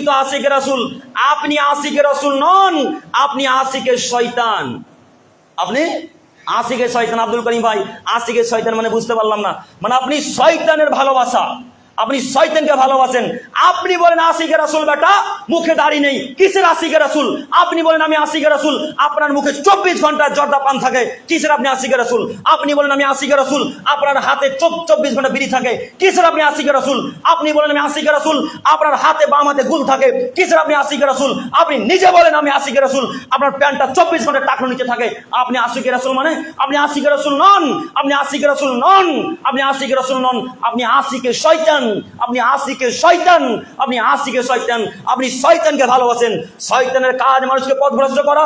আপনি তো আশিক রাসুল। আপনি আশিক রাসুল নন, আপনি আশিকের শয়তান। আপনি? আশিকের শয়তান আব্দুল করিম ভাই, আশিকের শয়তান মানে বুঝতে পারলাম না। মানে আপনি শয়তানের ভালোবাসা। আপনি শয়তানকে ভালোবাসেন। আপনি বলেন আশিকে রাসুল বেটা, মুখে দাড়ি নেই। কিসের আশিকে রাসুল? আপনি বলেন আমি আশিকে রাসুল। আপনার মুখে চব্বিশ ঘণ্টা জর্দা পান থাকে। কিসের আপনি আশিকে রাসুল? আপনি বলেন আমি আশিকে রাসুল। আপনার হাতে চব্বিশ ঘণ্টা বিড়ি থাকে। কিসের আপনি আশিকে রাসুল? আপনি বলেন আমি আশিকে রাসুল। আপনার হাতে বাম হাতে গুল থাকে। কিসের আপনি আশিকে রাসুল? আপনি নিজে বলেন আমি আশিকে রাসুল। আপনার প্যান্টটা চব্বিশ ঘণ্টা টাকার নিচে থাকে। আপনি আশিকে রাসুল মানে? আপনি আশিকে রাসুল নন। আপনি আশিকে রাসুল নন। আপনি আশিকে রাসুল নন। আপনি আশিকে শয়তান। আপনি আশিকে শয়তান, আপনি আশিকে শয়তান, আপনি শয়তানকে ভালোবাসেন। শয়তানের কাজ মানুষকে পথভ্রষ্ট করা,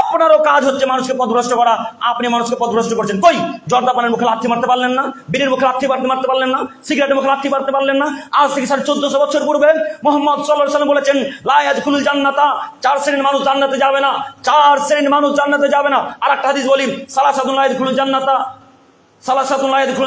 আপনারও কাজ হচ্ছে মানুষকে পথভ্রষ্ট করা। আপনি মানুষকে পথভ্রষ্ট করছেন। কই? জর্দা পানের মুখে লাথি মারতে পারলেন না বীরের মুখে লাথি মারতে মারতে পারলেন না, সিগারেটের মুখে লাথি মারতে পারলেন না। আজ থেকে সাড়ে চোদ্দশো বছর পূর্বে মোহাম্মদ সাল্লাহ সাল্লাম বলেছেন লায়াজ খুলুল জান্নাতা, চার শ্রেণির মানুষ জান্নাতে যাবে না, চার শ্রেণির মানুষ জান্নাতে যাবে না। আর একটা হাদিস বলি সালা সাদুল লায়াজ খুলুল জান্নাতা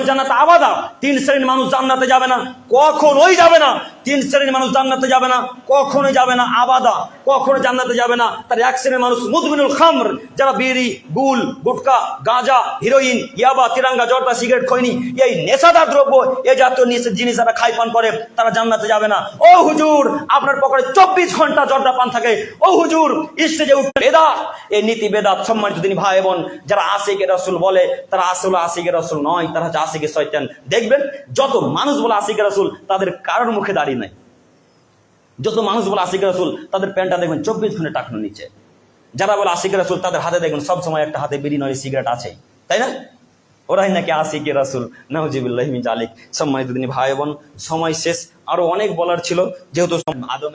জান্নাতে আবাদা। তিন শ্রেণির মানুষ জান্নাতে যাবে না কখনোই যাবে না। তিন শ্রেণির মানুষ জান্নাতে যাবে না, কখনোই যাবে না, আবাদা কখনো জান্নাতে যাবে না। তার এক শ্রেণির মানুষ মুদমিনুল খামর, যারা বিড়ি, গুল, গুটকা, গাঁজা, হিরোইন, ইয়াবা, তিরাঙ্গা, জর্দা, সিগারেট, খৈনি, এই নেশাদার দ্রব্য, এ জাতীয় জিনিস যারা খাই পান করে, তারা জান্নাতে যাবে না। ও হুজুর, আপনার পকেটে চব্বিশ ঘণ্টা জর্দা পান থাকে। ও হুজুর, স্টেজে উঠে বেদাত এই নীতি বেদাত সম্মানিত তিনি ভাই বোন, যারা আশিকে রসুল বলে, তারা আসলে আশিকে রসুল নয়, তারা হচ্ছে আশিকে শয়তান। দেখবেন, যত মানুষ বলে আশিকে রসুল, তাদের কারোর মুখে দাঁড়িয়ে নাই। যত মানুষ বলে আশিকে রসুল, তাদের প্যান্টটা দেখবেন চব্বিশ ঘণ্টা টাকানোর নিচে। যারা বলে আশিকে রসুল, তাদের হাতে দেখবেন সবসময় একটা হাতে বিড়ি, নয় সিগারেট আছে তাই না? ওরাই নাকি আশিকে রাসুল নাহজিবুল্লাহ জালিক সম্মানিত তিনি ভাই বোন, সময় শেষ। আরও অনেক বলার ছিল, যেহেতু আদম